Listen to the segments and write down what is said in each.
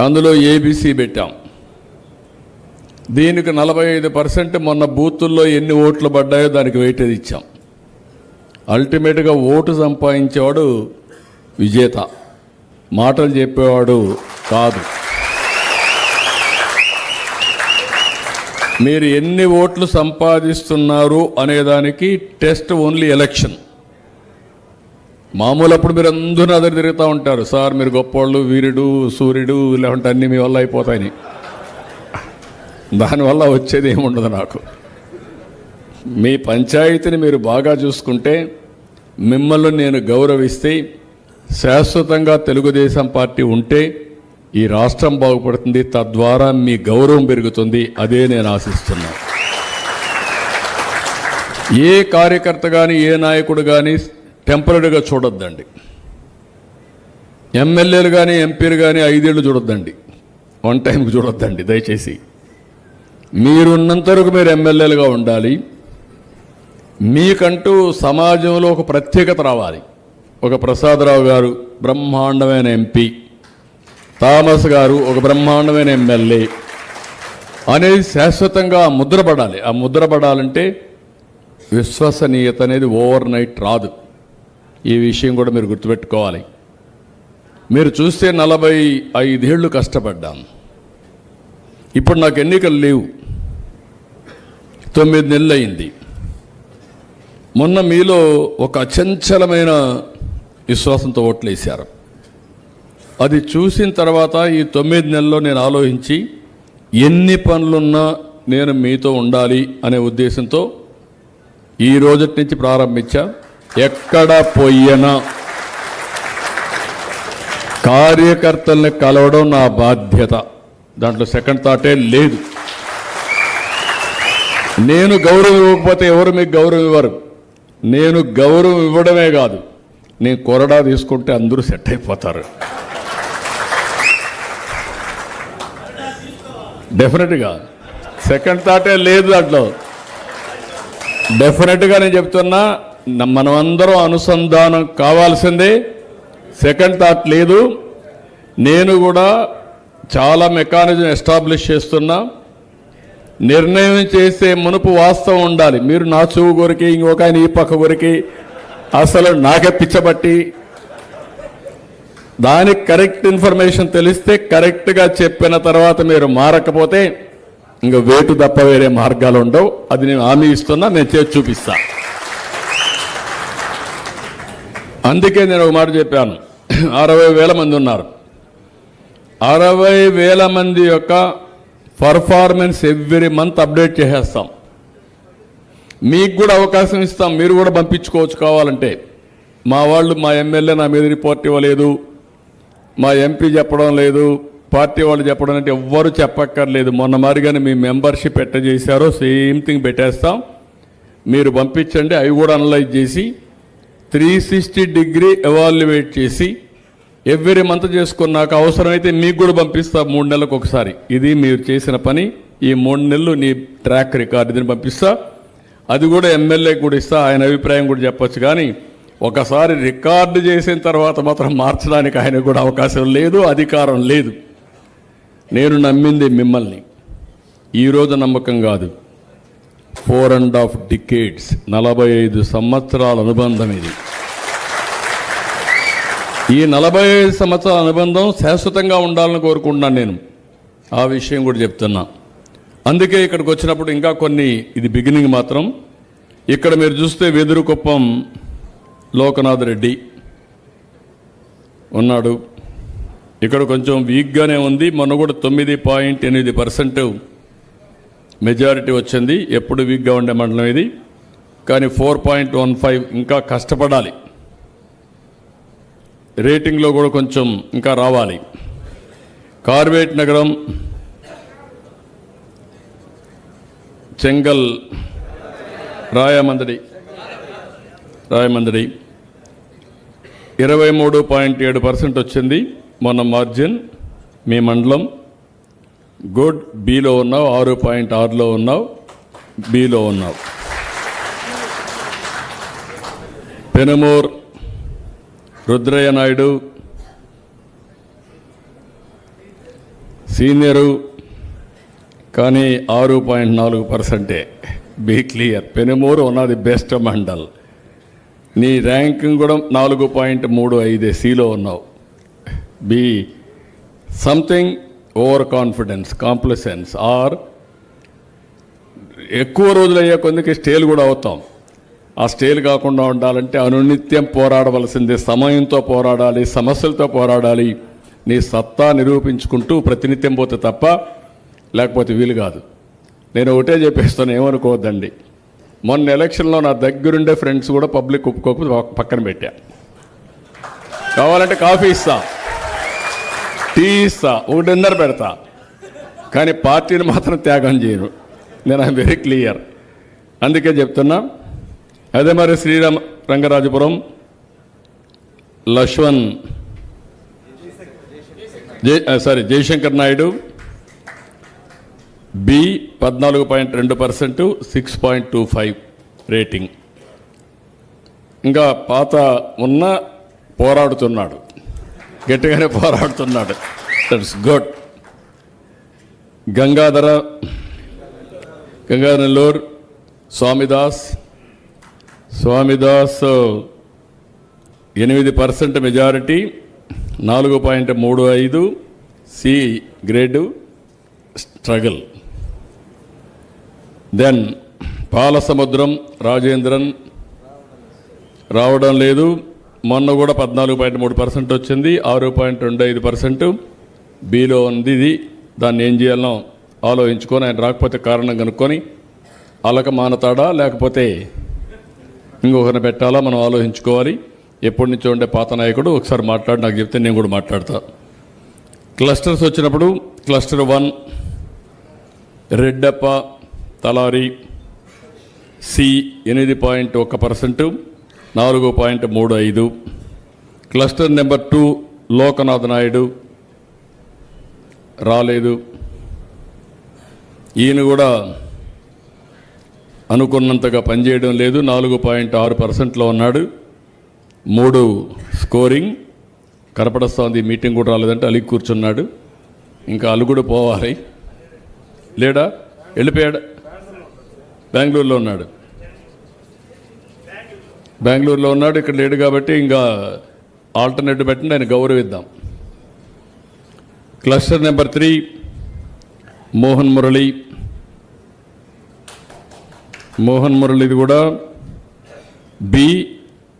అందులో ఏబీసీ పెట్టాం. దీనికి నలభై ఐదు పర్సెంట్ మొన్న బూతుల్లో ఎన్ని ఓట్లు పడ్డాయో దానికి వెయిటేజ్ ఇచ్చాం. అల్టిమేట్గా ఓటు సంపాదించేవాడు విజేత. మాటలు చెప్పేవాడు కాదు. మీరు ఎన్ని ఓట్లు సంపాదిస్తున్నారు అనేదానికి టెస్ట్ ఓన్లీ ఎలక్షన్. మామూలు అప్పుడు మీరు అందరూ అదరు తిరుగుతూ ఉంటారు. సార్ మీరు గొప్పోళ్ళు వీరుడు సూర్యుడు లేకుంటే అన్నీ మీ వల్ల అయిపోతాయని. దానివల్ల వచ్చేది ఏముండదు నాకు. మీ పంచాయతీని మీరు బాగా చూసుకుంటే మిమ్మల్ని నేను గౌరవిస్తే శాశ్వతంగా తెలుగుదేశం పార్టీ ఉంటే ఈ రాష్ట్రం బాగుపడుతుంది. తద్వారా మీ గౌరవం పెరుగుతుంది. అదే నేను ఆశిస్తున్నాను ఏ కార్యకర్త కానీ ఏ నాయకుడు కానీ టెంపరీగా చూడొద్దండి. ఎమ్మెల్యేలు కానీ ఎంపీలు కానీ ఐదేళ్ళు చూడొద్దండి. వన్ టైంకి చూడొద్దండి దయచేసి. మీరున్నంత వరకు మీరు ఎమ్మెల్యేలుగా ఉండాలి. మీకంటూ సమాజంలో ఒక ప్రత్యేకత రావాలి. ఒక ప్రసాదరావు గారు బ్రహ్మాండమైన ఎంపీ థామస్ గారు ఒక బ్రహ్మాండమైన ఎమ్మెల్యే. అనేది శాశ్వతంగా ముద్రపడాలి. ఆ ముద్రపడాలంటే విశ్వసనీయత అనేది ఓవర్ నైట్ రాదు. ఈ విషయం కూడా మీరు గుర్తుపెట్టుకోవాలి. మీరు చూస్తే నలభై ఐదేళ్ళు కష్టపడ్డాం. ఇప్పుడు నాకు ఎన్నికలు లేవు. తొమ్మిది నెలలు అయింది మొన్న మీలో ఒక అచంచలమైన విశ్వాసంతో ఓట్లేశారు. అది చూసిన తర్వాత ఈ తొమ్మిది నెలల్లో నేను ఆలోచించి ఎన్ని పనులున్నా నేను మీతో ఉండాలి అనే ఉద్దేశంతో ఈ రోజటి నుంచి ప్రారంభించా. ఎక్కడ పోయినా కార్యకర్తల్ని కలవడం నా బాధ్యత. దాంట్లో సెకండ్ థాటే లేదు. నేను గౌరవం ఇవ్వకపోతే ఎవరు మీకు గౌరవం ఇవ్వరు? నేను గౌరవం ఇవ్వడమే కాదు నేను కొరడా తీసుకుంటే అందరూ సెట్ అయిపోతారు. డెఫినెట్గా. సెకండ్ థాటే లేదు దాంట్లో. డెఫినెట్గా నేను చెప్తున్నా మనం అందరం అనుసంధానం కావాల్సిందే. సెకండ్ థాట్ లేదు. నేను కూడా చాలా మెకానిజం ఎస్టాబ్లిష్ చేస్తున్నా. నిర్ణయం చేసే మునుపు వాస్తవం ఉండాలి. మీరు నా చెవు కొరికి ఇంకొక ఆయన ఈ పక్క కొరికి అసలు నాకే పిచ్చబట్టి. దానికి కరెక్ట్ ఇన్ఫర్మేషన్ తెలిస్తే కరెక్ట్గా చెప్పిన తర్వాత మీరు మారకపోతే ఇంక వేటు తప్ప వేరే మార్గాలు ఉండవు. అది నేను హామీ ఇస్తున్నా నేను చేసి చూపిస్తాను అందుకే నేను ఒక మాట చెప్పాను. అరవై వేల మంది ఉన్నారు. అరవై వేల మంది యొక్క పర్ఫార్మెన్స్ ఎవ్రీ మంత్ అప్డేట్ చేసేస్తాం. మీకు కూడా అవకాశం ఇస్తాం. మీరు కూడా పంపించుకోవచ్చు కావాలంటే. మా వాళ్ళు మా ఎమ్మెల్యే నా మీద రిపోర్ట్ ఇవ్వలేదు. మా ఎంపీ చెప్పడం లేదు. పార్టీ వాళ్ళు చెప్పడం అంటే ఎవ్వరు చెప్పక్కర్లేదు. మొన్న మారిగానే మీ మెంబర్షిప్ ఎట్ట చేశారో సేమ్ థింగ్ పెట్టేస్తాం. మీరు పంపించండి. అవి కూడా అనలైజ్ చేసి త్రీ సిక్స్టీ డిగ్రీ ఎవాల్యుయేట్ చేసి ఎవ్రీ మంత్ చేసుకున్నాక అవసరమైతే మీకు కూడా పంపిస్తా మూడు నెలలకు ఒకసారి. ఇది మీరు చేసిన పని. ఈ మూడు నెలలు నీ ట్రాక్ రికార్డ్ ఇది పంపిస్తా. అది కూడా ఎమ్మెల్యే కూడా ఇస్తా. ఆయన అభిప్రాయం కూడా చెప్పొచ్చు కానీ ఒకసారి రికార్డు చేసిన తర్వాత మాత్రం మార్చడానికి ఆయన కూడా అవకాశం లేదు అధికారం లేదు. నేను నమ్మింది మిమ్మల్ని. ఈరోజు నమ్మకం కాదు. ఫోర్ అండ్ హాఫ్ డికేట్స్ నలభై ఐదు సంవత్సరాల అనుబంధం ఇది. ఈ నలభై ఐదు సంవత్సరాల అనుబంధం శాశ్వతంగా ఉండాలని కోరుకుంటున్నాను నేను. ఆ విషయం కూడా చెప్తున్నా. అందుకే ఇక్కడికి వచ్చినప్పుడు ఇంకా కొన్ని ఇది బిగినింగ్ మాత్రం. ఇక్కడ మీరు చూస్తే వెదురుకుప్పం లోకనాథ్ రెడ్డి ఉన్నాడు. ఇక్కడ కొంచెం వీక్గానే ఉంది. మొన్న కూడా తొమ్మిది పాయింట్ ఎనిమిది పర్సెంట్ మెజారిటీ వచ్చింది. ఎప్పుడు వీక్గా ఉండే మండలం ఇది. కానీ ఫోర్ పాయింట్ వన్ ఫైవ్ ఇంకా కష్టపడాలి. రేటింగ్లో కూడా కొంచెం ఇంకా రావాలి. కార్వేట్ నగరం చెంగల్ రాయమందడి రాయమందడి. ఇరవై మూడు పాయింట్ ఏడు పర్సెంట్ వచ్చింది. మొన్న మార్జిన్ మీ మండలం. గుడ్ బీలో ఉన్నావు ఆరు పాయింట్ ఆరులో ఉన్నావు బీలో ఉన్నావు. పెనుమూర్ రుద్రయ్య నాయుడు సీనియరు కానీ ఆరు పాయింట్ నాలుగు పర్సెంటే. Be clear. పెనుమూరు ఉన్నది బెస్ట్ మండల్. నీ ర్యాంకింగ్ కూడా నాలుగు పాయింట్ మూడు ఐదే సిలో ఉన్నావు. B something over confidence complacence or ఎక్కువ రోజులు అయ్యే కొందికి స్టేల్ కూడా అవుతాం. ఆ స్టేల్ కాకుండా ఉండాలంటే అనునిత్యం పోరాడవలసిందే సమయంతో పోరాడాలి సమస్యలతో పోరాడాలి. నీ సత్తా నిరూపించుకుంటూ ప్రతినిత్యం పోతే తప్ప లేకపోతే వీలు కాదు. నేను ఒకటే చెప్పేస్తాను ఏమనుకోవద్దండి. మొన్న ఎలక్షన్లో నా దగ్గరుండే ఫ్రెండ్స్ కూడా పబ్లిక్ ఒప్పుకోకపోతే పక్కన పెట్టా. కావాలంటే కాఫీ ఇస్తాను టీ ఇస్తా ఒకటిన్నర పెడతా. కానీ పార్టీని మాత్రం త్యాగం చేయను నేను ఐ వెరీ క్లియర్. అందుకే చెప్తున్నా అదే మరి శ్రీరామ రంగరాజపురం లక్ష్మణ్ జై సారీ జయశంకర్ నాయుడు బి పద్నాలుగు పాయింట్ రెండు percent six point two five rating. ఇంకా పాత ఉన్న పోరాడుతున్నాడు. గట్టిగానే పోరాడుతున్నాడు. దట్స్ గుడ్ గంగాధర గంగా నెల్లూరు స్వామిదాస్ స్వామిదాస్ ఎనిమిది పర్సెంట్ మెజారిటీ నాలుగు పాయింట్ మూడు ఐదు C grade struggle. Then Palasamudram Rajendran రావడం లేదు. మొన్న కూడా పద్నాలుగు పాయింట్ మూడు పర్సెంట్ వచ్చింది ఆరు పాయింట్ రెండు ఐదు పర్సెంట్. బీలో ఉంది ఇది. దాన్ని ఏం చేయాలనో ఆలోచించుకొని ఆయన రాకపోతే కారణం కనుక్కొని అలక మానతాడా లేకపోతే ఇంకొకరిని పెట్టాలా మనం ఆలోచించుకోవాలి. ఎప్పటి నుంచో ఉండే పాత నాయకుడు ఒకసారి మాట్లాడి నాకు చెప్తే నేను కూడా మాట్లాడతా. క్లస్టర్స్ వచ్చినప్పుడు cluster one Reddappa Talari C ఎనిమిది పాయింట్ ఒక పర్సెంటు. నాలుగు పాయింట్ మూడు ఐదు. Cluster number two Lokanath Naidu. రాలేదు. ఈయన కూడా అనుకున్నంతగా పనిచేయడం లేదు. నాలుగు పాయింట్ ఆరు పర్సెంట్లో ఉన్నాడు. మూడు స్కోరింగ్. కనపడస్తోంది మీటింగ్ కూడా రాలేదంటే అలిగి కూర్చున్నాడు. ఇంకా అలుగుడు పోవాలి. లేడా? వెళ్ళిపోయాడు? బెంగళూరులో ఉన్నాడు. బెంగళూరులో ఉన్నాడు ఇక్కడ లేడు కాబట్టి ఇంకా ఆల్టర్నేటివ్ పెట్టండి ఆయన గౌరవిద్దాం. Cluster number three Mohan Murali. Mohan మురళిది కూడా బి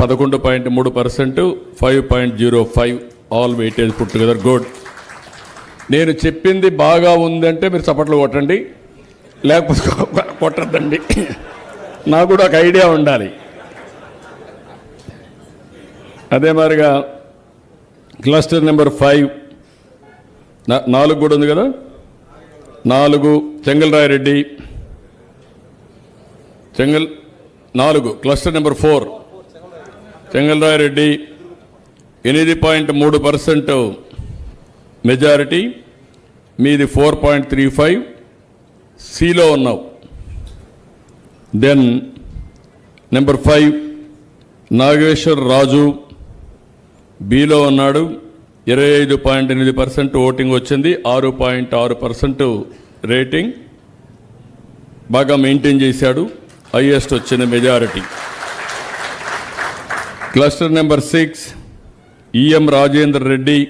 పదకొండు పాయింట్ మూడు percent five point zero five all weightage put together good నేను చెప్పింది బాగా ఉందంటే మీరు చప్పట్లు కొట్టండి లేకపోతే కొట్టద్దండి. నాకు కూడా ఒక ఐడియా ఉండాలి. అదే మాదిరిగా క్లస్టర్ నెంబర్ ఫైవ్. నా- నాలుగు కూడా ఉంది కదా? నాలుగు చెంగల్రాయరెడ్డి చెంగల్ నాలుగు క్లస్టర్ నెంబర్ ఫోర్. చెంగల్రాయరెడ్డి ఎనిమిది పాయింట్ మూడు పర్సెంట్ మెజారిటీ మీది ఫోర్ పాయింట్ త్రీ ఫైవ్. సిలో ఉన్నావు. Then number five Nageswar Raju. బీలో ఉన్నాడు. ఇరవై ఐదు పాయింట్ ఎనిమిది పర్సెంట్ ఓటింగ్ వచ్చింది. ఆరు పాయింట్ ఆరు పర్సెంట్ రేటింగ్ బాగా మెయింటైన్ చేశాడు. హైయెస్ట్ వచ్చిన majority. Cluster number six EM Rajender Reddy.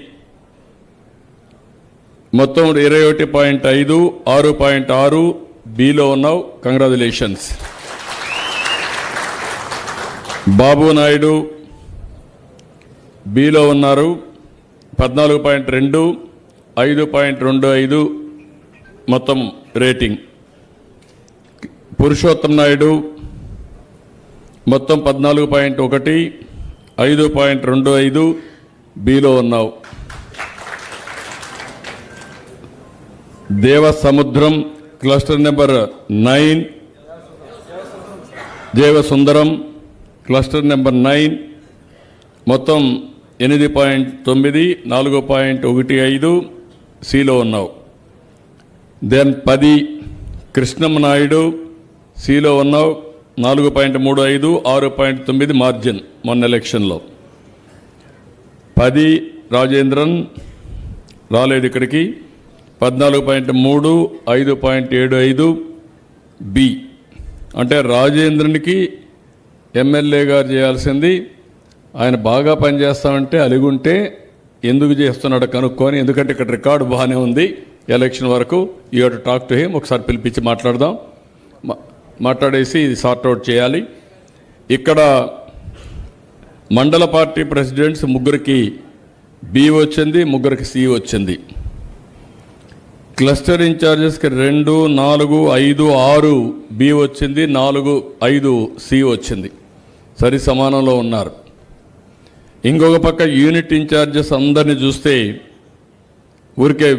మొత్తం ఇరవై ఒకటి పాయింట్ ఐదు ఆరు పాయింట్ ఆరు బిలో ఉన్నావు. కంగ్రాచులేషన్స్ బాబు నాయుడు బిలో ఉన్నారు పద్నాలుగు పాయింట్ రెండు ఐదు పాయింట్ రెండు ఐదు మొత్తం రేటింగ్. పురుషోత్తం నాయుడు మొత్తం పద్నాలుగు పాయింట్ ఒకటి ఐదు పాయింట్ రెండు ఐదు బిలో ఉన్నావు. దేవ సముద్రం క్లస్టర్ నెంబర్ నైన్ దేవ సుందరం క్లస్టర్ నెంబర్ నైన్ మొత్తం ఎనిమిది పాయింట్ తొమ్మిది నాలుగు పాయింట్ ఒకటి ఐదు సిలో ఉన్నావు. దెన్ పది కృష్ణమ్మ నాయుడు సిలో ఉన్నావు. నాలుగు పాయింట్ మూడు ఐదు ఆరు పాయింట్ తొమ్మిది మార్జిన్ మొన్న ఎలక్షన్లో. పది రాజేంద్రన్ రాలేదు ఇక్కడికి. పద్నాలుగు పాయింట్ మూడు ఐదు పాయింట్ ఏడు ఐదు బి. అంటే రాజేంద్రునికి ఎమ్మెల్యే గారు చేయాల్సింది ఆయన బాగా పనిచేస్తామంటే అలిగుంటే ఎందుకు చేస్తున్నాడో కనుక్కొని ఎందుకంటే ఇక్కడ రికార్డు బాగానే ఉంది. ఎలక్షన్ వరకు you to talk to him ఒకసారి పిలిపించి మాట్లాడదాం. మాట్లాడేసి ఇది సార్ట్ అవుట్ చేయాలి. ఇక్కడ మండల పార్టీ ప్రెసిడెంట్స్ ముగ్గురికి బి వచ్చింది ముగ్గురికి సి వచ్చింది. క్లస్టర్ ఇన్ఛార్జెస్కి రెండు నాలుగు ఐదు ఆరు బి వచ్చింది నాలుగు ఐదు సి వచ్చింది. సరి సమానంలో ఉన్నారు. ఇంకొక పక్క యూనిట్ ఇన్ఛార్జెస్ అందరిని చూస్తే ఊరికే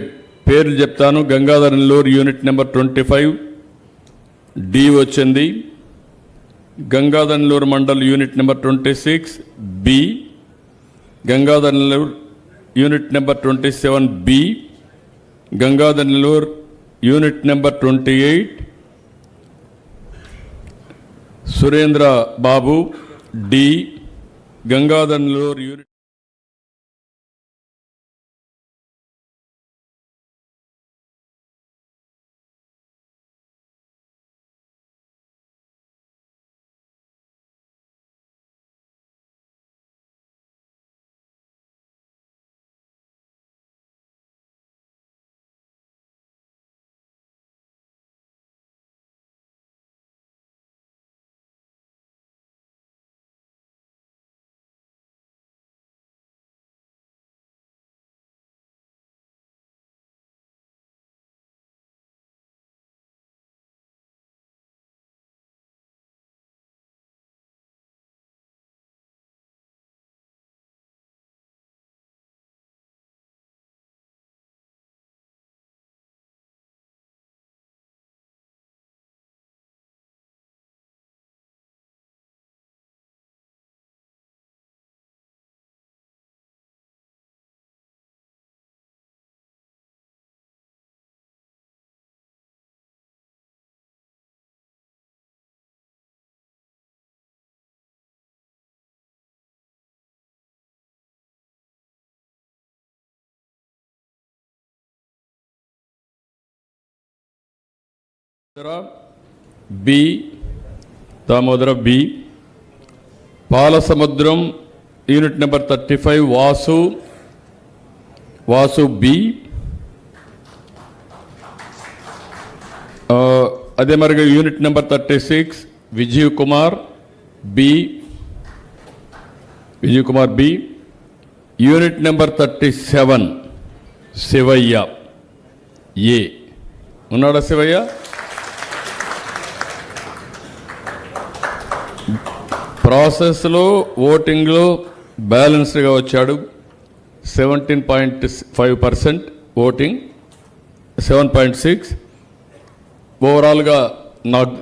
పేర్లు చెప్తాను. Gangadhar Nellore unit number twenty five. D వచ్చింది. Gangadhar Nellore mandal unit number twenty six. B. Gangadhar Nellore unit number twenty seven. B. Gangadhar Nellore unit number twenty eight. Surendra Babu. D. Gangadhar Nellore unit B Damodara B. Palasamudram unit number thirty five Vasu. Vasu B. అదే మరిగా unit number thirty six Vijay Kumar B. Vijay Kumar B. Unit number thirty seven Shivayya A. ఉన్నాడా శివయ్య? ప్రాసెస్లో ఓటింగ్లో బ్యాలెన్స్డ్గా వచ్చాడు. Seventeen point five percent voting seven point six. ఓవరాల్గా నాకు